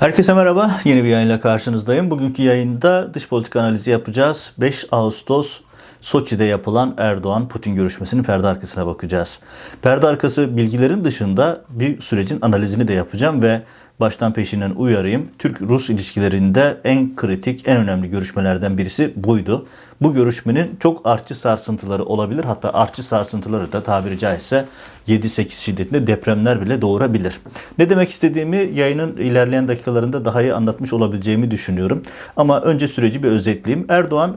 Herkese merhaba. Yeni bir yayınla karşınızdayım. Bugünkü yayında dış politika analizi yapacağız. 5 Ağustos Soçi'de yapılan Erdoğan-Putin görüşmesinin perde arkasına bakacağız. Perde arkası bilgilerin dışında bir sürecin analizini de yapacağım ve baştan peşinden uyarayım. Türk-Rus ilişkilerinde en kritik, en önemli görüşmelerden birisi buydu. Bu görüşmenin çok artçı sarsıntıları olabilir. Hatta artçı sarsıntıları da tabiri caizse 7-8 şiddetinde depremler bile doğurabilir. Ne demek istediğimi yayının ilerleyen dakikalarında daha iyi anlatmış olabileceğimi düşünüyorum. Ama önce süreci bir özetleyeyim. Erdoğan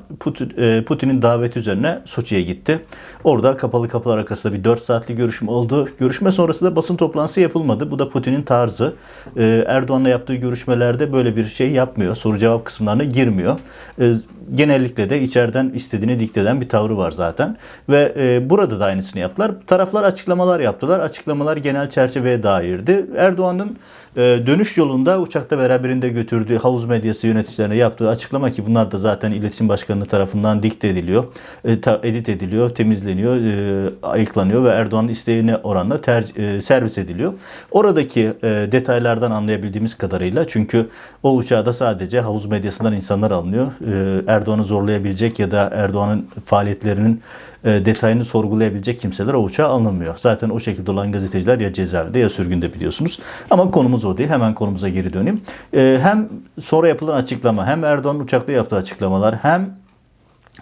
e, Putin'in daveti üzerine Soçi'ye gitti. Orada kapalı kapılar arkasında bir 4 saatlik görüşme oldu. Görüşme sonrası da basın toplantısı yapılmadı. Bu da Putin'in tarzı. E, Erdoğan'la yaptığı görüşmelerde böyle bir şey yapmıyor. Soru cevap kısımlarına girmiyor. E, genellikle de içeriden istediğini dikteden bir tavrı var zaten. Ve burada da aynısını yaptılar. Taraflar açıklamalar yaptılar. Açıklamalar genel çerçeveye dairdi. Erdoğan'ın e, dönüş yolunda uçakta beraberinde götürdüğü havuz medyası yöneticilerine yaptığı açıklama ki bunlar da zaten iletişim başkanı tarafından dikte ediliyor, e, edit ediliyor, temizleniyor, e, ayıklanıyor ve Erdoğan'ın isteğine oranla ter, e, servis ediliyor. Oradaki e, detaylardan anlayabildiğimiz kadarıyla çünkü o uçağda sadece havuz medyasından insanlar alınıyor. E, Erdoğan'ı zorlayabilecek ya da Erdoğan'ın faaliyetlerinin detayını sorgulayabilecek kimseler o uçağa alınmıyor. Zaten o şekilde olan gazeteciler ya cezaevinde ya sürgünde biliyorsunuz. Ama konumuz o değil. Hemen konumuza geri döneyim. E, hem sonra yapılan açıklama hem Erdoğan'ın uçakta yaptığı açıklamalar hem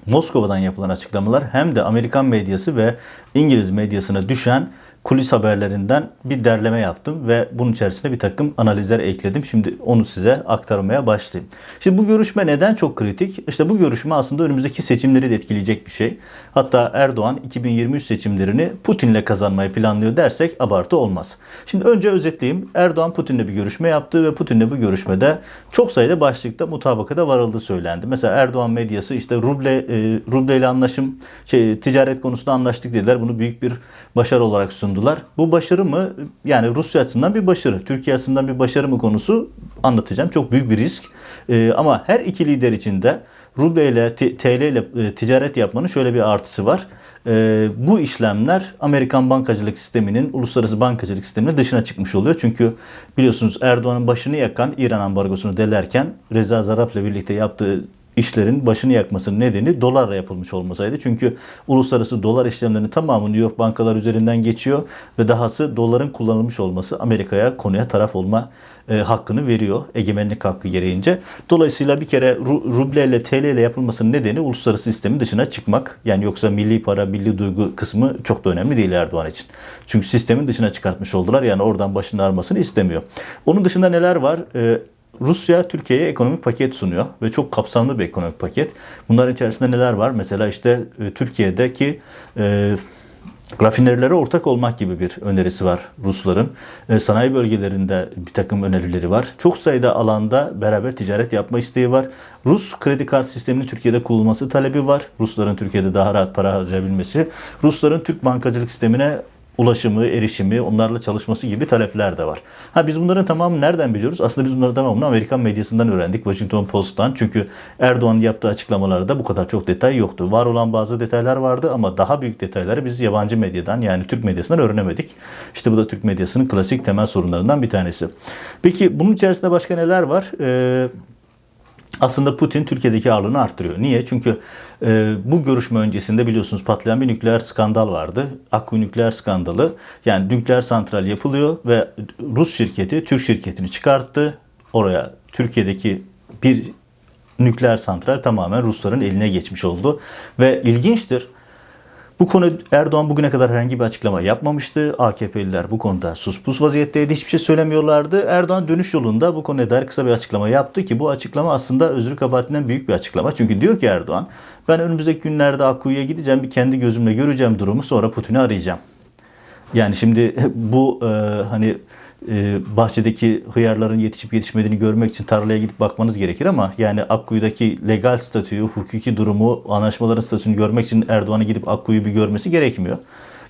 Moskova'dan yapılan açıklamalar hem de Amerikan medyası ve İngiliz medyasına düşen kulis haberlerinden bir derleme yaptım ve bunun içerisine bir takım analizler ekledim. Şimdi onu size aktarmaya başlayayım. Şimdi bu görüşme neden çok kritik? İşte bu görüşme aslında önümüzdeki seçimleri de etkileyecek bir şey. Hatta Erdoğan 2023 seçimlerini Putin'le kazanmayı planlıyor dersek abartı olmaz. Şimdi önce özetleyeyim. Erdoğan Putin'le bir görüşme yaptı ve Putin'le bu görüşmede çok sayıda başlıkta mutabakata varıldığı söylendi. Mesela Erdoğan medyası işte ruble e, ruble ile anlaşım şey ticaret konusunda anlaştık dediler. Bunu büyük bir başarı olarak sundu sundular. Bu başarı mı? Yani Rusya açısından bir başarı, Türkiye açısından bir başarı mı konusu anlatacağım. Çok büyük bir risk. Ee, ama her iki lider için de ruble ile TL ile e, ticaret yapmanın şöyle bir artısı var. E, bu işlemler Amerikan bankacılık sisteminin, uluslararası bankacılık sisteminin dışına çıkmış oluyor. Çünkü biliyorsunuz Erdoğan'ın başını yakan İran ambargosunu delerken Reza Zarrab'la birlikte yaptığı işlerin başını yakmasının nedeni dolarla yapılmış olmasaydı. Çünkü uluslararası dolar işlemlerinin tamamı New York bankalar üzerinden geçiyor ve dahası doların kullanılmış olması Amerika'ya konuya taraf olma e, hakkını veriyor egemenlik hakkı gereğince. Dolayısıyla bir kere ru, ruble TL ile yapılmasının nedeni uluslararası sistemin dışına çıkmak. Yani yoksa milli para, milli duygu kısmı çok da önemli değil Erdoğan için. Çünkü sistemin dışına çıkartmış oldular. Yani oradan başını ağrımasını istemiyor. Onun dışında neler var? E, Rusya Türkiye'ye ekonomik paket sunuyor ve çok kapsamlı bir ekonomik paket. Bunların içerisinde neler var? Mesela işte e, Türkiye'deki e, rafinerilere ortak olmak gibi bir önerisi var Rusların. E, sanayi bölgelerinde bir takım önerileri var. Çok sayıda alanda beraber ticaret yapma isteği var. Rus kredi kart sisteminin Türkiye'de kullanılması talebi var. Rusların Türkiye'de daha rahat para harcayabilmesi. Rusların Türk bankacılık sistemine ulaşımı, erişimi, onlarla çalışması gibi talepler de var. Ha biz bunların tamamını nereden biliyoruz? Aslında biz bunların tamamını Amerikan medyasından öğrendik. Washington Post'tan. Çünkü Erdoğan yaptığı açıklamalarda bu kadar çok detay yoktu. Var olan bazı detaylar vardı ama daha büyük detayları biz yabancı medyadan yani Türk medyasından öğrenemedik. İşte bu da Türk medyasının klasik temel sorunlarından bir tanesi. Peki bunun içerisinde başka neler var? Ee, aslında Putin Türkiye'deki ağırlığını arttırıyor. Niye? Çünkü e, bu görüşme öncesinde biliyorsunuz patlayan bir nükleer skandal vardı. Akku nükleer skandalı. Yani nükleer santral yapılıyor ve Rus şirketi Türk şirketini çıkarttı. Oraya Türkiye'deki bir nükleer santral tamamen Rusların eline geçmiş oldu. Ve ilginçtir. Bu konu Erdoğan bugüne kadar herhangi bir açıklama yapmamıştı. AKP'liler bu konuda suspus vaziyetteydi. Hiçbir şey söylemiyorlardı. Erdoğan dönüş yolunda bu konuya dair kısa bir açıklama yaptı ki bu açıklama aslında özrü kabahatinden büyük bir açıklama. Çünkü diyor ki Erdoğan ben önümüzdeki günlerde Akkuyu'ya gideceğim bir kendi gözümle göreceğim durumu sonra Putin'i arayacağım. Yani şimdi bu e, hani bahçedeki hıyarların yetişip yetişmediğini görmek için tarlaya gidip bakmanız gerekir ama yani Akkuyu'daki legal statüyü, hukuki durumu, anlaşmaların statüsünü görmek için Erdoğan'a gidip Akkuyu'yu bir görmesi gerekmiyor.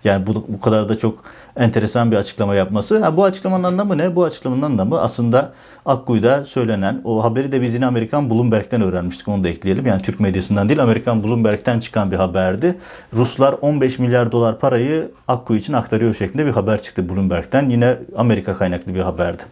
Yani bu, bu kadar da çok enteresan bir açıklama yapması. Ha, bu açıklamanın anlamı ne? Bu açıklamanın anlamı aslında Akkuyu'da söylenen, o haberi de biz yine Amerikan Bloomberg'den öğrenmiştik onu da ekleyelim. Yani Türk medyasından değil Amerikan Bloomberg'den çıkan bir haberdi. Ruslar 15 milyar dolar parayı Akkuyu için aktarıyor şeklinde bir haber çıktı Bloomberg'den. Yine Amerika kaynaklı bir haberdi.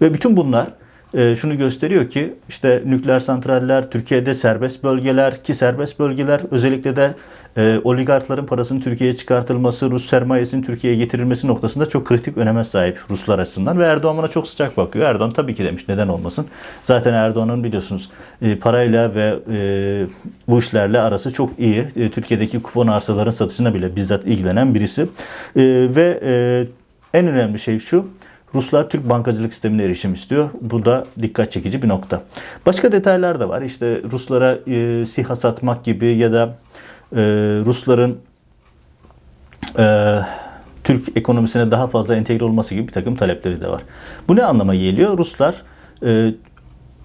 Ve bütün bunlar e, şunu gösteriyor ki işte nükleer santraller Türkiye'de serbest bölgeler ki serbest bölgeler özellikle de e, oligarkların parasının Türkiye'ye çıkartılması, Rus sermayesinin Türkiye'ye getirilmesi noktasında çok kritik öneme sahip Ruslar açısından ve Erdoğan buna çok sıcak bakıyor. Erdoğan tabii ki demiş neden olmasın. Zaten Erdoğan'ın biliyorsunuz e, parayla ve e, bu işlerle arası çok iyi. E, Türkiye'deki kupon arsaların satışına bile bizzat ilgilenen birisi. E, ve e, en önemli şey şu. Ruslar Türk bankacılık sistemine erişim istiyor. Bu da dikkat çekici bir nokta. Başka detaylar da var. İşte Ruslara e, SİHA satmak gibi ya da e, Rusların e, Türk ekonomisine daha fazla entegre olması gibi bir takım talepleri de var. Bu ne anlama geliyor? Ruslar e,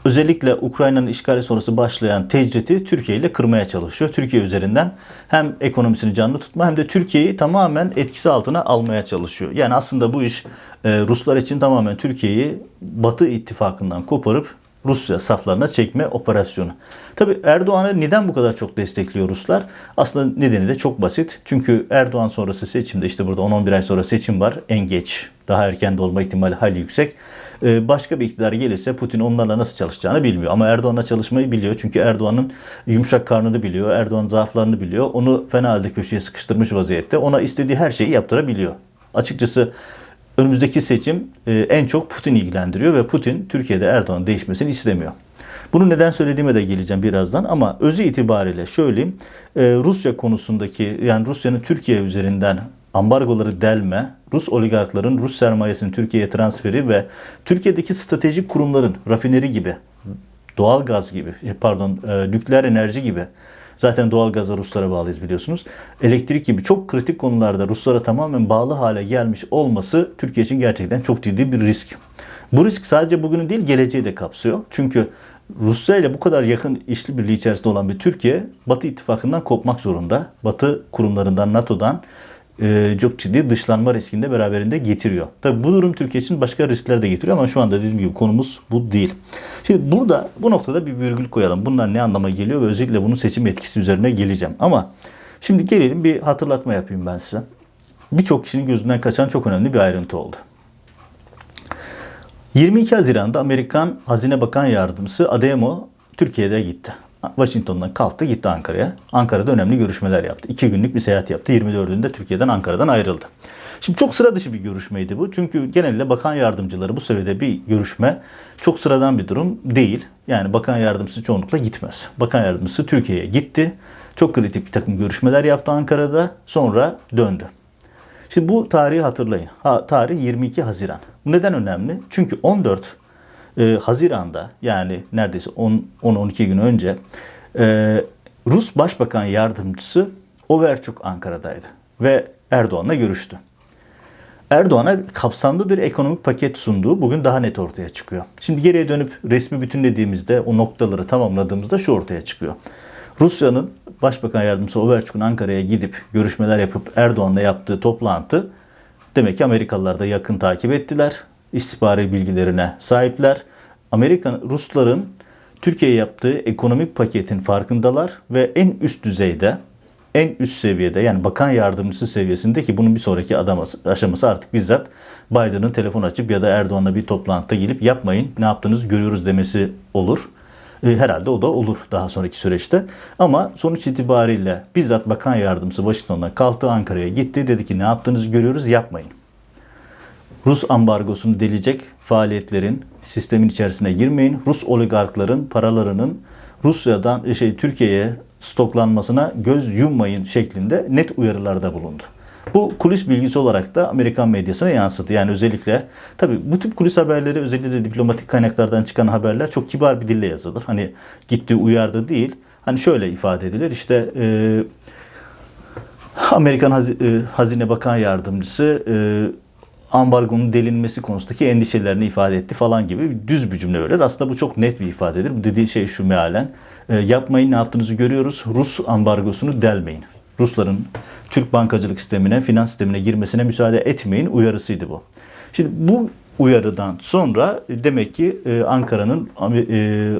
özellikle Ukrayna'nın işgali sonrası başlayan tecriti Türkiye ile kırmaya çalışıyor. Türkiye üzerinden hem ekonomisini canlı tutma hem de Türkiye'yi tamamen etkisi altına almaya çalışıyor. Yani aslında bu iş e, Ruslar için tamamen Türkiye'yi Batı ittifakından koparıp Rusya saflarına çekme operasyonu. Tabi Erdoğan'ı neden bu kadar çok destekliyor Ruslar? Aslında nedeni de çok basit. Çünkü Erdoğan sonrası seçimde işte burada 10-11 ay sonra seçim var. En geç, daha erken de olma ihtimali hali yüksek. Ee, başka bir iktidar gelirse Putin onlarla nasıl çalışacağını bilmiyor. Ama Erdoğan'la çalışmayı biliyor. Çünkü Erdoğan'ın yumuşak karnını biliyor. Erdoğan'ın zaaflarını biliyor. Onu fena halde köşeye sıkıştırmış vaziyette. Ona istediği her şeyi yaptırabiliyor. Açıkçası önümüzdeki seçim e, en çok Putin ilgilendiriyor ve Putin Türkiye'de Erdoğan değişmesini istemiyor. Bunu neden söylediğime de geleceğim birazdan ama özü itibariyle söyleyeyim. E, Rusya konusundaki yani Rusya'nın Türkiye üzerinden ambargoları delme, Rus oligarkların Rus sermayesinin Türkiye'ye transferi ve Türkiye'deki stratejik kurumların rafineri gibi, doğal gaz gibi, pardon e, nükleer enerji gibi Zaten doğal gaza Ruslara bağlıyız biliyorsunuz. Elektrik gibi çok kritik konularda Ruslara tamamen bağlı hale gelmiş olması Türkiye için gerçekten çok ciddi bir risk. Bu risk sadece bugünü değil geleceği de kapsıyor. Çünkü Rusya ile bu kadar yakın işli birliği içerisinde olan bir Türkiye Batı ittifakından kopmak zorunda. Batı kurumlarından, NATO'dan e, çok ciddi dışlanma riskini de beraberinde getiriyor. Tabi bu durum Türkiye için başka riskler de getiriyor ama şu anda dediğim gibi konumuz bu değil. Şimdi burada bu noktada bir virgül koyalım. Bunlar ne anlama geliyor ve özellikle bunun seçim etkisi üzerine geleceğim. Ama şimdi gelelim bir hatırlatma yapayım ben size. Birçok kişinin gözünden kaçan çok önemli bir ayrıntı oldu. 22 Haziran'da Amerikan Hazine Bakan Yardımcısı Ademo Türkiye'de gitti. Washington'dan kalktı gitti Ankara'ya. Ankara'da önemli görüşmeler yaptı. İki günlük bir seyahat yaptı. 24'ünde Türkiye'den Ankara'dan ayrıldı. Şimdi çok sıra dışı bir görüşmeydi bu. Çünkü genelde bakan yardımcıları bu seviyede bir görüşme çok sıradan bir durum değil. Yani bakan yardımcısı çoğunlukla gitmez. Bakan yardımcısı Türkiye'ye gitti. Çok kritik bir takım görüşmeler yaptı Ankara'da. Sonra döndü. Şimdi bu tarihi hatırlayın. Ha, tarih 22 Haziran. Bu neden önemli? Çünkü 14 e, Haziran'da yani neredeyse 10-12 gün önce e, Rus Başbakan Yardımcısı Overçuk Ankara'daydı ve Erdoğan'la görüştü. Erdoğan'a kapsamlı bir ekonomik paket sunduğu bugün daha net ortaya çıkıyor. Şimdi geriye dönüp resmi bütünlediğimizde o noktaları tamamladığımızda şu ortaya çıkıyor. Rusya'nın Başbakan Yardımcısı Overçuk'un Ankara'ya gidip görüşmeler yapıp Erdoğan'la yaptığı toplantı demek ki Amerikalılar da yakın takip ettiler istihbari bilgilerine sahipler. Amerikan Rusların Türkiye'ye yaptığı ekonomik paketin farkındalar ve en üst düzeyde en üst seviyede yani bakan yardımcısı seviyesinde ki bunun bir sonraki adaması, aşaması artık bizzat Biden'ın telefon açıp ya da Erdoğan'la bir toplantıda gelip yapmayın ne yaptığınızı görüyoruz demesi olur. E, herhalde o da olur daha sonraki süreçte. Ama sonuç itibariyle bizzat bakan yardımcısı Washington'dan kalktı Ankara'ya gitti dedi ki ne yaptığınızı görüyoruz yapmayın. Rus ambargosunu delecek faaliyetlerin sistemin içerisine girmeyin. Rus oligarkların paralarının Rusya'dan şey Türkiye'ye stoklanmasına göz yummayın şeklinde net uyarılarda bulundu. Bu kulis bilgisi olarak da Amerikan medyasına yansıdı. Yani özellikle tabii bu tip kulis haberleri özellikle de diplomatik kaynaklardan çıkan haberler çok kibar bir dille yazılır. Hani gitti uyardı değil. Hani şöyle ifade edilir işte e, Amerikan Hazine Bakan Yardımcısı e, ambargonun delinmesi konusundaki endişelerini ifade etti falan gibi düz bir cümle verir. Aslında bu çok net bir ifadedir. Bu dediği şey şu mealen. E, yapmayın ne yaptığınızı görüyoruz. Rus ambargosunu delmeyin. Rusların Türk bankacılık sistemine, finans sistemine girmesine müsaade etmeyin uyarısıydı bu. Şimdi bu uyarıdan sonra demek ki e, Ankara'nın e,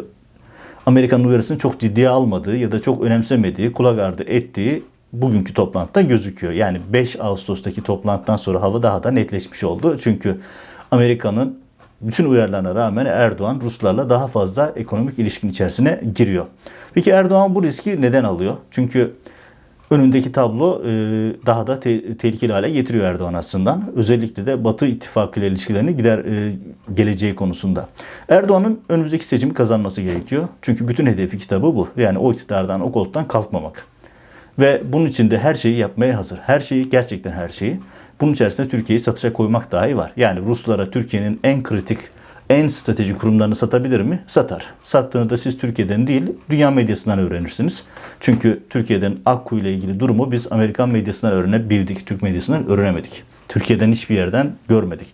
Amerika'nın uyarısını çok ciddiye almadığı ya da çok önemsemediği, kulak ardı ettiği bugünkü toplantıda gözüküyor. Yani 5 Ağustos'taki toplantıdan sonra hava daha da netleşmiş oldu. Çünkü Amerika'nın bütün uyarılarına rağmen Erdoğan Ruslarla daha fazla ekonomik ilişkin içerisine giriyor. Peki Erdoğan bu riski neden alıyor? Çünkü önündeki tablo e, daha da te- tehlikeli hale getiriyor Erdoğan aslında. Özellikle de Batı ittifakı ile ilişkilerini gider e, geleceği konusunda. Erdoğan'ın önümüzdeki seçimi kazanması gerekiyor. Çünkü bütün hedefi kitabı bu. Yani o iktidardan, o koltuktan kalkmamak. Ve bunun için de her şeyi yapmaya hazır. Her şeyi, gerçekten her şeyi. Bunun içerisinde Türkiye'yi satışa koymak dahi var. Yani Ruslara Türkiye'nin en kritik, en stratejik kurumlarını satabilir mi? Satar. Sattığını da siz Türkiye'den değil, dünya medyasından öğrenirsiniz. Çünkü Türkiye'den Akku ile ilgili durumu biz Amerikan medyasından öğrenebildik, Türk medyasından öğrenemedik. Türkiye'den hiçbir yerden görmedik.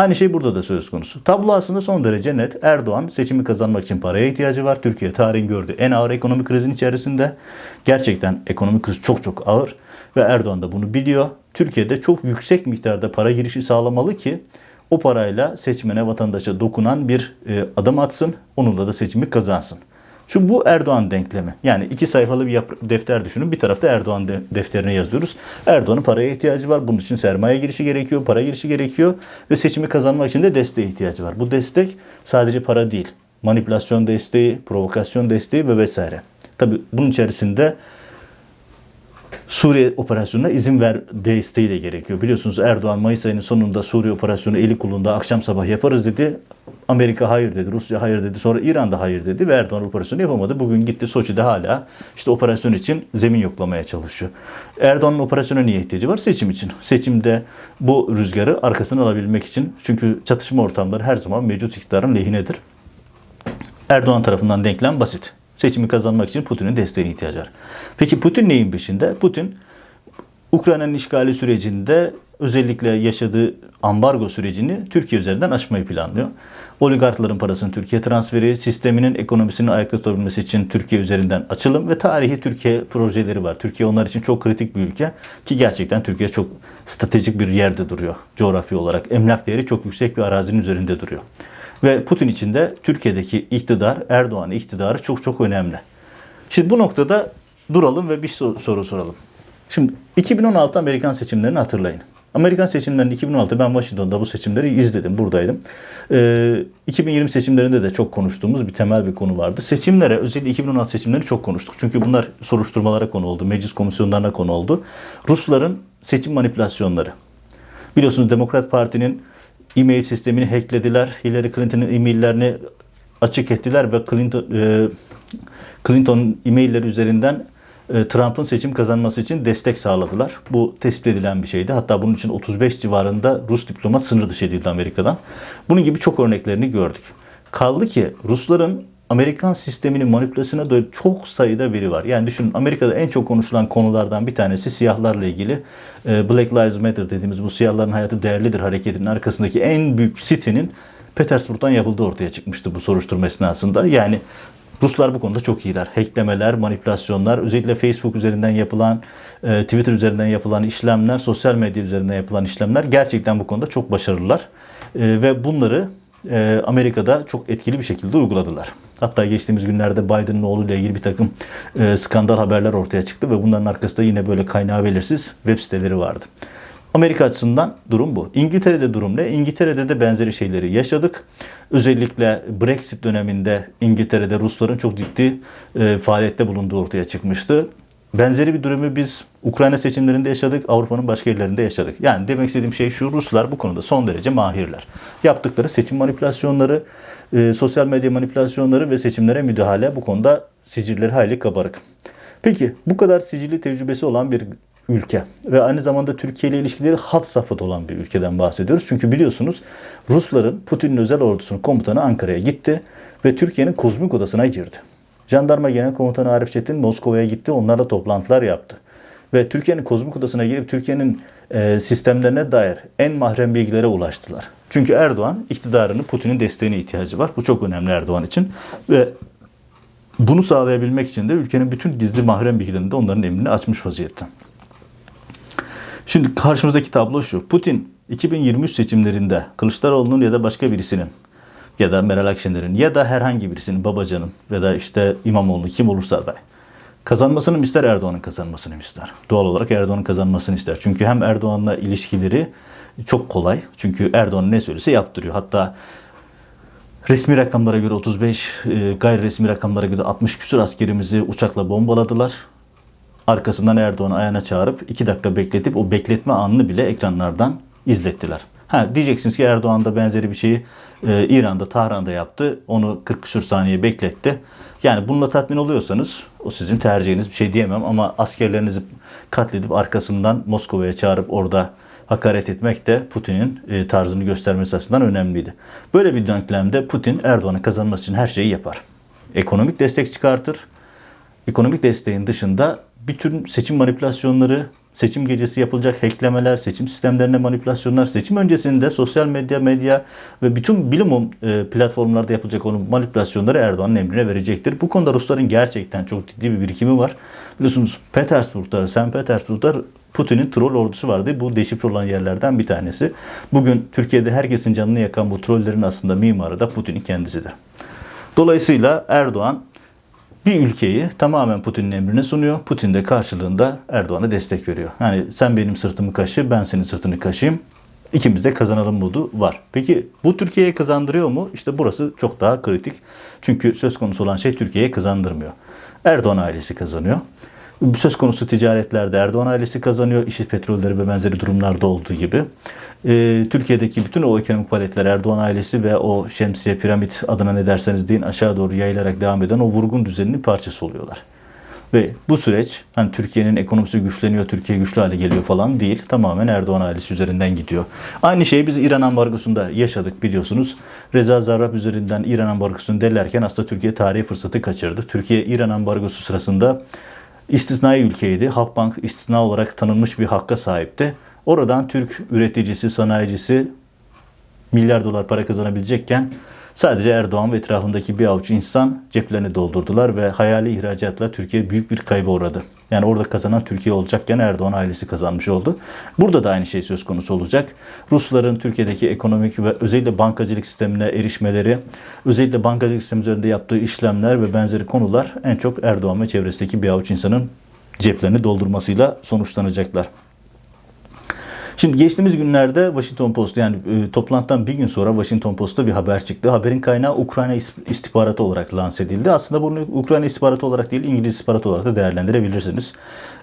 Aynı şey burada da söz konusu. Tablo aslında son derece net. Erdoğan seçimi kazanmak için paraya ihtiyacı var. Türkiye tarihin gördüğü en ağır ekonomik krizin içerisinde. Gerçekten ekonomik kriz çok çok ağır ve Erdoğan da bunu biliyor. Türkiye'de çok yüksek miktarda para girişi sağlamalı ki o parayla seçmene, vatandaşa dokunan bir e, adım atsın. Onunla da seçimi kazansın. Çünkü bu Erdoğan denklemi. Yani iki sayfalı bir defter düşünün. Bir tarafta Erdoğan de- defterine yazıyoruz. Erdoğan'ın paraya ihtiyacı var. Bunun için sermaye girişi gerekiyor, para girişi gerekiyor ve seçimi kazanmak için de desteğe ihtiyacı var. Bu destek sadece para değil. Manipülasyon desteği, provokasyon desteği ve vesaire. Tabii bunun içerisinde Suriye operasyonuna izin ver desteği de gerekiyor. Biliyorsunuz Erdoğan Mayıs ayının sonunda Suriye operasyonu eli kulunda akşam sabah yaparız dedi. Amerika hayır dedi, Rusya hayır dedi, sonra İran da hayır dedi ve Erdoğan operasyonu yapamadı. Bugün gitti Soçi'de hala işte operasyon için zemin yoklamaya çalışıyor. Erdoğan'ın operasyona niye ihtiyacı var? Seçim için. Seçimde bu rüzgarı arkasına alabilmek için. Çünkü çatışma ortamları her zaman mevcut iktidarın lehinedir. Erdoğan tarafından denklem basit. Seçimi kazanmak için Putin'in desteğine ihtiyacı var. Peki Putin neyin peşinde? Putin Ukrayna'nın işgali sürecinde özellikle yaşadığı ambargo sürecini Türkiye üzerinden aşmayı planlıyor. Oligarkların parasını Türkiye transferi, sisteminin ekonomisini ayakta tutabilmesi için Türkiye üzerinden açılım ve tarihi Türkiye projeleri var. Türkiye onlar için çok kritik bir ülke ki gerçekten Türkiye çok stratejik bir yerde duruyor coğrafi olarak. Emlak değeri çok yüksek bir arazinin üzerinde duruyor. Ve Putin için de Türkiye'deki iktidar, Erdoğan iktidarı çok çok önemli. Şimdi bu noktada duralım ve bir so- soru soralım. Şimdi 2016 Amerikan seçimlerini hatırlayın. Amerikan seçimlerinin 2016 ben Washington'da bu seçimleri izledim, buradaydım. Ee, 2020 seçimlerinde de çok konuştuğumuz bir temel bir konu vardı. Seçimlere, özellikle 2016 seçimlerini çok konuştuk. Çünkü bunlar soruşturmalara konu oldu, meclis komisyonlarına konu oldu. Rusların seçim manipülasyonları. Biliyorsunuz Demokrat Parti'nin e-mail sistemini hacklediler. Hillary Clinton'ın e-maillerini açık ettiler ve Clinton e, Clinton'un e-mailleri üzerinden e, Trump'ın seçim kazanması için destek sağladılar. Bu tespit edilen bir şeydi. Hatta bunun için 35 civarında Rus diplomat sınır dışı edildi Amerika'dan. Bunun gibi çok örneklerini gördük. Kaldı ki Rusların Amerikan sisteminin manipülasyona dair çok sayıda veri var. Yani düşünün Amerika'da en çok konuşulan konulardan bir tanesi siyahlarla ilgili. e, Black Lives Matter dediğimiz bu siyahların hayatı değerlidir hareketinin arkasındaki en büyük sitenin Petersburg'dan yapıldığı ortaya çıkmıştı bu soruşturma esnasında. Yani Ruslar bu konuda çok iyiler. Hacklemeler, manipülasyonlar, özellikle Facebook üzerinden yapılan, e, Twitter üzerinden yapılan işlemler, sosyal medya üzerinden yapılan işlemler gerçekten bu konuda çok başarılılar. E, ve bunları e, Amerika'da çok etkili bir şekilde uyguladılar. Hatta geçtiğimiz günlerde Biden'ın oğluyla ilgili bir takım e, skandal haberler ortaya çıktı ve bunların arkasında yine böyle kaynağı belirsiz web siteleri vardı. Amerika açısından durum bu. İngiltere'de durum ne? İngiltere'de de benzeri şeyleri yaşadık. Özellikle Brexit döneminde İngiltere'de Rusların çok ciddi e, faaliyette bulunduğu ortaya çıkmıştı. Benzeri bir durumu biz Ukrayna seçimlerinde yaşadık, Avrupa'nın başka yerlerinde yaşadık. Yani demek istediğim şey şu, Ruslar bu konuda son derece mahirler. Yaptıkları seçim manipülasyonları, e, sosyal medya manipülasyonları ve seçimlere müdahale bu konuda sicilleri hayli kabarık. Peki bu kadar sicili tecrübesi olan bir ülke ve aynı zamanda Türkiye ile ilişkileri hat safhada olan bir ülkeden bahsediyoruz. Çünkü biliyorsunuz Rusların Putin'in özel ordusunun komutanı Ankara'ya gitti ve Türkiye'nin kozmik odasına girdi. Jandarma Genel Komutanı Arif Çetin Moskova'ya gitti, onlarla toplantılar yaptı. Ve Türkiye'nin kozmik odasına girip Türkiye'nin e, sistemlerine dair en mahrem bilgilere ulaştılar. Çünkü Erdoğan iktidarının Putin'in desteğine ihtiyacı var. Bu çok önemli Erdoğan için. Ve bunu sağlayabilmek için de ülkenin bütün gizli mahrem bilgilerini de onların emrine açmış vaziyette. Şimdi karşımızdaki tablo şu. Putin 2023 seçimlerinde Kılıçdaroğlu'nun ya da başka birisinin ya da Meral Akşener'in ya da herhangi birisinin Babacan'ın ya da işte İmamoğlu kim olursa aday kazanmasını mı ister Erdoğan'ın kazanmasını mı ister? Doğal olarak Erdoğan'ın kazanmasını ister. Çünkü hem Erdoğan'la ilişkileri çok kolay. Çünkü Erdoğan ne söylese yaptırıyor. Hatta Resmi rakamlara göre 35, e, gayri resmi rakamlara göre 60 küsur askerimizi uçakla bombaladılar. Arkasından Erdoğan'ı ayağına çağırıp 2 dakika bekletip o bekletme anını bile ekranlardan izlettiler. Ha diyeceksiniz ki Erdoğan da benzeri bir şeyi e, İran'da, Tahran'da yaptı. Onu 40 küsur saniye bekletti. Yani bununla tatmin oluyorsanız o sizin tercihiniz bir şey diyemem ama askerlerinizi katledip arkasından Moskova'ya çağırıp orada hakaret etmek de Putin'in e, tarzını göstermesi açısından önemliydi. Böyle bir denklemde Putin Erdoğan'ın kazanması için her şeyi yapar. Ekonomik destek çıkartır. Ekonomik desteğin dışında bütün seçim manipülasyonları, seçim gecesi yapılacak hacklemeler, seçim sistemlerine manipülasyonlar, seçim öncesinde sosyal medya, medya ve bütün bilim e, platformlarda yapılacak onun manipülasyonları Erdoğan'ın emrine verecektir. Bu konuda Rusların gerçekten çok ciddi bir birikimi var. Biliyorsunuz Petersburg'da, St. Petersburg'da Putin'in troll ordusu vardı. Bu deşifre olan yerlerden bir tanesi. Bugün Türkiye'de herkesin canını yakan bu trollerin aslında mimarı da Putin'in kendisidir. Dolayısıyla Erdoğan bir ülkeyi tamamen Putin'in emrine sunuyor. Putin de karşılığında Erdoğan'a destek veriyor. Yani sen benim sırtımı kaşı, ben senin sırtını kaşıyım. İkimiz de kazanalım modu var. Peki bu Türkiye'ye kazandırıyor mu? İşte burası çok daha kritik. Çünkü söz konusu olan şey Türkiye'ye kazandırmıyor. Erdoğan ailesi kazanıyor. Söz konusu ticaretlerde Erdoğan ailesi kazanıyor. İşit petrolleri ve benzeri durumlarda olduğu gibi. Ee, Türkiye'deki bütün o ekonomik paletler Erdoğan ailesi ve o şemsiye piramit adına ne derseniz deyin aşağı doğru yayılarak devam eden o vurgun düzeninin parçası oluyorlar. Ve bu süreç hani Türkiye'nin ekonomisi güçleniyor, Türkiye güçlü hale geliyor falan değil. Tamamen Erdoğan ailesi üzerinden gidiyor. Aynı şeyi biz İran ambargosunda yaşadık biliyorsunuz. Reza Zarrab üzerinden İran ambargosunu delerken aslında Türkiye tarihi fırsatı kaçırdı. Türkiye İran ambargosu sırasında istisnai ülkeydi. Halkbank istisna olarak tanınmış bir hakka sahipti. Oradan Türk üreticisi, sanayicisi milyar dolar para kazanabilecekken sadece Erdoğan ve etrafındaki bir avuç insan ceplerini doldurdular ve hayali ihracatla Türkiye büyük bir kayba uğradı. Yani orada kazanan Türkiye olacakken Erdoğan ailesi kazanmış oldu. Burada da aynı şey söz konusu olacak. Rusların Türkiye'deki ekonomik ve özellikle bankacılık sistemine erişmeleri, özellikle bankacılık sistemi üzerinde yaptığı işlemler ve benzeri konular en çok Erdoğan ve çevresindeki bir avuç insanın ceplerini doldurmasıyla sonuçlanacaklar. Şimdi geçtiğimiz günlerde Washington Post yani e, toplantıdan bir gün sonra Washington Post'ta bir haber çıktı. Haberin kaynağı Ukrayna istihbaratı olarak lanse edildi. Aslında bunu Ukrayna istihbaratı olarak değil İngiliz istihbaratı olarak da değerlendirebilirsiniz.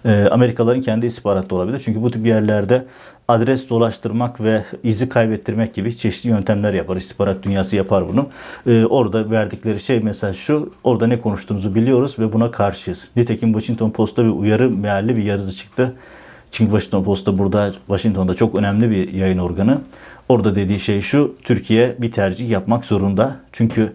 E, Amerikalıların kendi istihbaratı olabilir. Çünkü bu tip yerlerde adres dolaştırmak ve izi kaybettirmek gibi çeşitli yöntemler yapar. İstihbarat dünyası yapar bunu. Ee, orada verdikleri şey mesaj şu. Orada ne konuştuğunuzu biliyoruz ve buna karşıyız. Nitekim Washington Post'ta bir uyarı mealli bir yazı çıktı. Çünkü Washington Post'ta burada Washington'da çok önemli bir yayın organı. Orada dediği şey şu. Türkiye bir tercih yapmak zorunda. Çünkü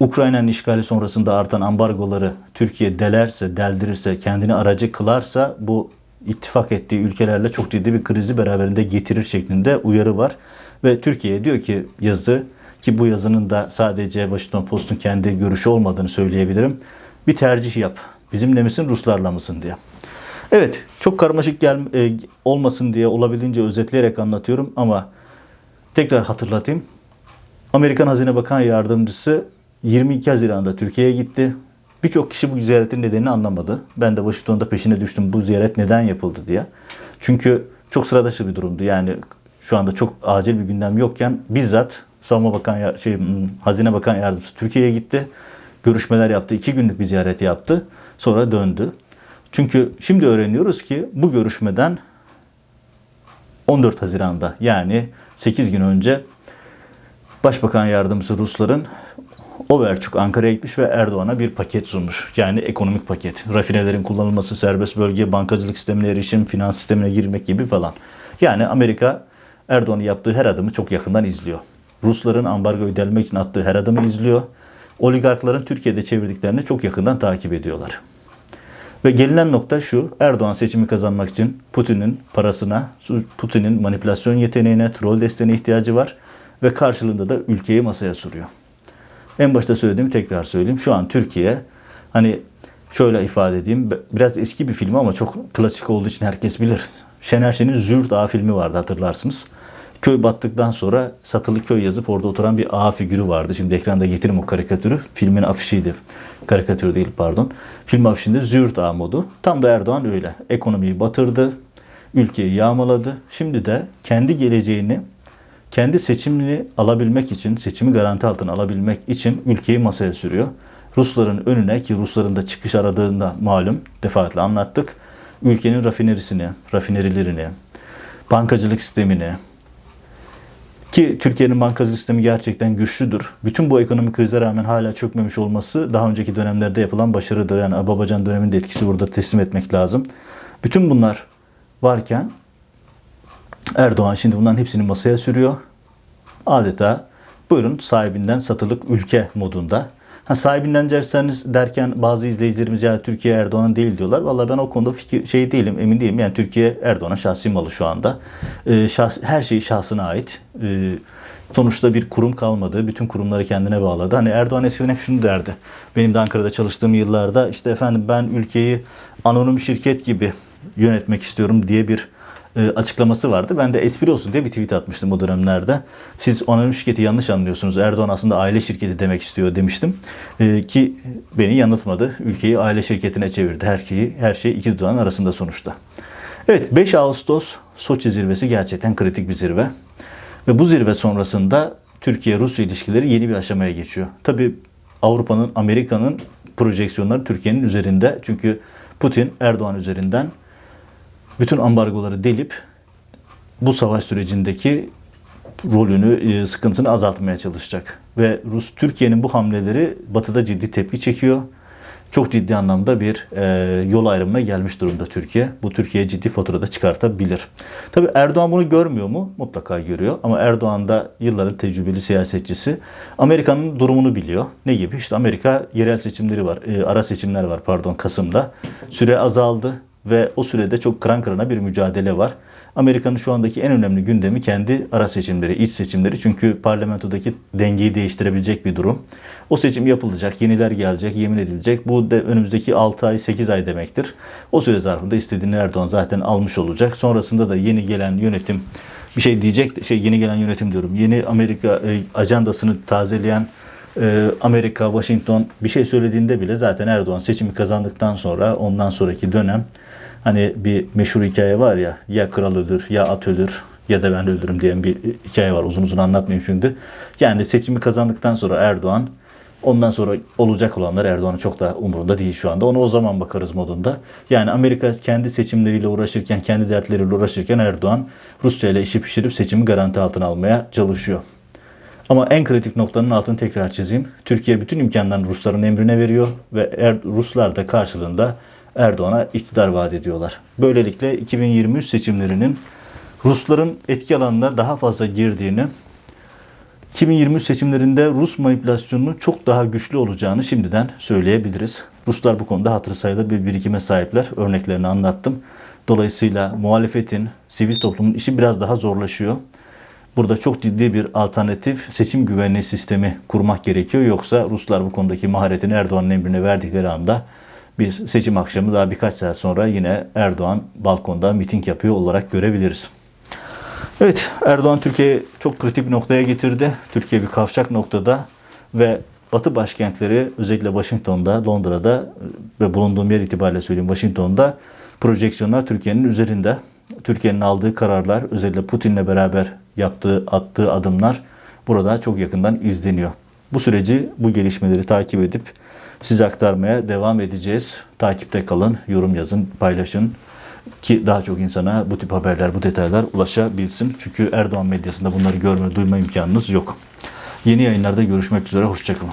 Ukrayna'nın işgali sonrasında artan ambargoları Türkiye delerse, deldirirse, kendini aracı kılarsa bu ittifak ettiği ülkelerle çok ciddi bir krizi beraberinde getirir şeklinde uyarı var. Ve Türkiye diyor ki yazı ki bu yazının da sadece Washington Post'un kendi görüşü olmadığını söyleyebilirim. Bir tercih yap. Bizimle misin Ruslarla mısın diye. Evet, çok karmaşık gel e, olmasın diye olabildiğince özetleyerek anlatıyorum ama tekrar hatırlatayım. Amerikan Hazine Bakan Yardımcısı 22 Haziran'da Türkiye'ye gitti. Birçok kişi bu ziyaretin nedenini anlamadı. Ben de Washington'da peşine düştüm bu ziyaret neden yapıldı diye. Çünkü çok sıradışı bir durumdu. Yani şu anda çok acil bir gündem yokken bizzat Savunma Bakan şey hmm, Hazine Bakan Yardımcısı Türkiye'ye gitti. Görüşmeler yaptı. iki günlük bir ziyaret yaptı. Sonra döndü. Çünkü şimdi öğreniyoruz ki bu görüşmeden 14 Haziran'da yani 8 gün önce Başbakan Yardımcısı Rusların Overçuk Ankara'ya gitmiş ve Erdoğan'a bir paket sunmuş. Yani ekonomik paket. Rafinelerin kullanılması, serbest bölge, bankacılık sistemine erişim, finans sistemine girmek gibi falan. Yani Amerika Erdoğan'ın yaptığı her adımı çok yakından izliyor. Rusların ambargoyu delmek için attığı her adımı izliyor. Oligarkların Türkiye'de çevirdiklerini çok yakından takip ediyorlar. Ve gelinen nokta şu. Erdoğan seçimi kazanmak için Putin'in parasına, Putin'in manipülasyon yeteneğine, troll desteğine ihtiyacı var. Ve karşılığında da ülkeyi masaya sürüyor. En başta söylediğimi tekrar söyleyeyim. Şu an Türkiye hani şöyle ifade edeyim. Biraz eski bir film ama çok klasik olduğu için herkes bilir. Şener Şen'in Zürt Ağa filmi vardı hatırlarsınız. Köy battıktan sonra satılı köy yazıp orada oturan bir ağa figürü vardı. Şimdi ekranda getirim o karikatürü. Filmin afişiydi. Karikatür değil pardon. Film afişinde Zürt Ağa modu. Tam da Erdoğan öyle. Ekonomiyi batırdı. Ülkeyi yağmaladı. Şimdi de kendi geleceğini kendi seçimini alabilmek için, seçimi garanti altına alabilmek için ülkeyi masaya sürüyor. Rusların önüne ki Rusların da çıkış aradığında malum defaatle anlattık. Ülkenin rafinerisini, rafinerilerini, bankacılık sistemini, ki Türkiye'nin bankacılık sistemi gerçekten güçlüdür. Bütün bu ekonomik krize rağmen hala çökmemiş olması daha önceki dönemlerde yapılan başarıdır. Yani Babacan döneminde etkisi burada teslim etmek lazım. Bütün bunlar varken Erdoğan şimdi bunların hepsini masaya sürüyor. Adeta buyurun sahibinden satılık ülke modunda. Ha, sahibinden derseniz derken bazı izleyicilerimiz ya Türkiye Erdoğan'ın değil diyorlar. Vallahi ben o konuda fikir şey değilim, emin değilim. Yani Türkiye Erdoğan'ın şahsi malı şu anda. Ee, şahs, her şey şahsına ait. Ee, sonuçta bir kurum kalmadı. Bütün kurumları kendine bağladı. Hani Erdoğan eskiden hep şunu derdi. Benim de Ankara'da çalıştığım yıllarda işte efendim ben ülkeyi anonim şirket gibi yönetmek istiyorum diye bir e, açıklaması vardı. Ben de espri olsun diye bir tweet atmıştım o dönemlerde. Siz anonim şirketi yanlış anlıyorsunuz. Erdoğan aslında aile şirketi demek istiyor demiştim. E, ki beni yanıltmadı. Ülkeyi aile şirketine çevirdi. Her şeyi, her şey iki dudağın arasında sonuçta. Evet 5 Ağustos Soçi zirvesi gerçekten kritik bir zirve. Ve bu zirve sonrasında Türkiye-Rusya ilişkileri yeni bir aşamaya geçiyor. Tabii Avrupa'nın, Amerika'nın projeksiyonları Türkiye'nin üzerinde. Çünkü Putin Erdoğan üzerinden bütün ambargoları delip bu savaş sürecindeki rolünü, e, sıkıntısını azaltmaya çalışacak. Ve Rus Türkiye'nin bu hamleleri Batı'da ciddi tepki çekiyor. Çok ciddi anlamda bir e, yol ayrımına gelmiş durumda Türkiye. Bu Türkiye'ye ciddi faturada çıkartabilir. Tabii Erdoğan bunu görmüyor mu? Mutlaka görüyor. Ama Erdoğan da yılların tecrübeli siyasetçisi. Amerika'nın durumunu biliyor. Ne gibi? İşte Amerika yerel seçimleri var. E, ara seçimler var pardon Kasım'da. Süre azaldı ve o sürede çok kıran kırana bir mücadele var. Amerika'nın şu andaki en önemli gündemi kendi ara seçimleri, iç seçimleri. Çünkü parlamentodaki dengeyi değiştirebilecek bir durum. O seçim yapılacak, yeniler gelecek, yemin edilecek. Bu de önümüzdeki 6 ay, 8 ay demektir. O süre zarfında istediğini Erdoğan zaten almış olacak. Sonrasında da yeni gelen yönetim bir şey diyecek, şey yeni gelen yönetim diyorum. Yeni Amerika e, ajandasını tazeleyen e, Amerika, Washington bir şey söylediğinde bile zaten Erdoğan seçimi kazandıktan sonra ondan sonraki dönem Hani bir meşhur hikaye var ya ya kral ölür ya at ölür ya da ben ölürüm diyen bir hikaye var. Uzun uzun anlatmayayım şimdi. Yani seçimi kazandıktan sonra Erdoğan Ondan sonra olacak olanlar Erdoğan'ın çok da umurunda değil şu anda. Onu o zaman bakarız modunda. Yani Amerika kendi seçimleriyle uğraşırken, kendi dertleriyle uğraşırken Erdoğan Rusya ile işi pişirip seçimi garanti altına almaya çalışıyor. Ama en kritik noktanın altını tekrar çizeyim. Türkiye bütün imkanlarını Rusların emrine veriyor ve Ruslar da karşılığında Erdoğan'a iktidar vaat ediyorlar. Böylelikle 2023 seçimlerinin Rusların etki alanına daha fazla girdiğini, 2023 seçimlerinde Rus manipülasyonunun çok daha güçlü olacağını şimdiden söyleyebiliriz. Ruslar bu konuda hatırı sayılır bir birikime sahipler. Örneklerini anlattım. Dolayısıyla muhalefetin, sivil toplumun işi biraz daha zorlaşıyor. Burada çok ciddi bir alternatif seçim güvenliği sistemi kurmak gerekiyor. Yoksa Ruslar bu konudaki maharetini Erdoğan'ın emrine verdikleri anda biz seçim akşamı daha birkaç saat sonra yine Erdoğan balkonda miting yapıyor olarak görebiliriz. Evet Erdoğan Türkiye'yi çok kritik bir noktaya getirdi. Türkiye bir kavşak noktada ve Batı başkentleri özellikle Washington'da, Londra'da ve bulunduğum yer itibariyle söyleyeyim Washington'da projeksiyonlar Türkiye'nin üzerinde. Türkiye'nin aldığı kararlar özellikle Putin'le beraber yaptığı, attığı adımlar burada çok yakından izleniyor. Bu süreci, bu gelişmeleri takip edip size aktarmaya devam edeceğiz. Takipte kalın, yorum yazın, paylaşın ki daha çok insana bu tip haberler, bu detaylar ulaşabilsin. Çünkü Erdoğan medyasında bunları görme, duyma imkanınız yok. Yeni yayınlarda görüşmek üzere, hoşçakalın.